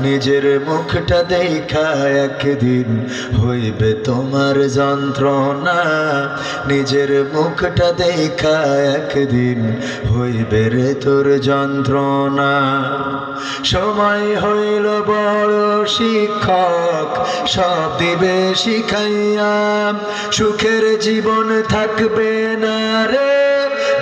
নিজের মুখটা দেখা একদিন হইবে তোমার যন্ত্রণা। নিজের মুখটা দেখা একদিন হইবে রে তোর যন্ত্রণা। সময় হইল বড় শিক্ষক, সব দিবে শিখাইয়া। সুখের জীবন থাকবে না রে।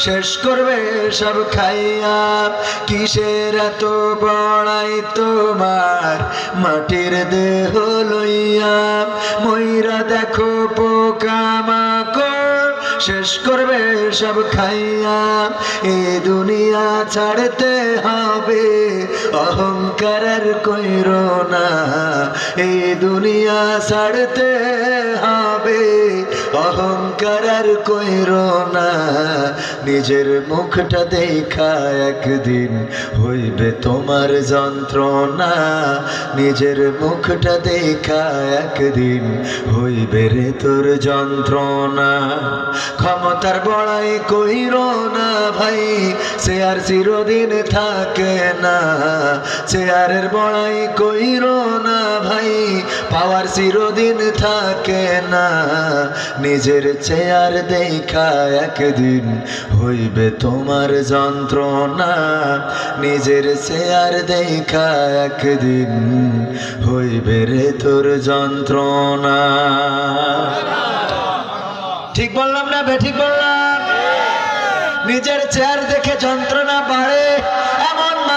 শেষ করবে সব খাইয়া। কিসের এত বড়াই তোমার? মাটির দেহ লইয়া। ময়রা দেখো পোকামাকড় শেষ করবে সব খাইয়া। এ দুনিয়া ছাড়তে হবে। অহংকারের কইর না। এই দুনিয়া ছাড়তে হবে। অহংকারের কইর না। নিজের মুখটা দেখা একদিন হইবে তোমার যন্ত্রণা। নিজের মুখটা দেখা একদিন হইবে রে তোর যন্ত্রণা। ক্ষমতার বড়াই কইর না ভাই, সে আর চিরদিন থাকে না। চেয়ারের বড়াই কইর না ভাই, পাওয়ার চিরদিন থাকে না। নিজের চেয়ার দেখা একদিন হইবে তোমার যন্ত্রণা। নিজের চেয়ার দেখা একদিন হইবে রে তোর যন্ত্রণা। ঠিক বললাম না বে, ঠিক বললাম? নিজের চেয়ার দেখে যন্ত্রণা বা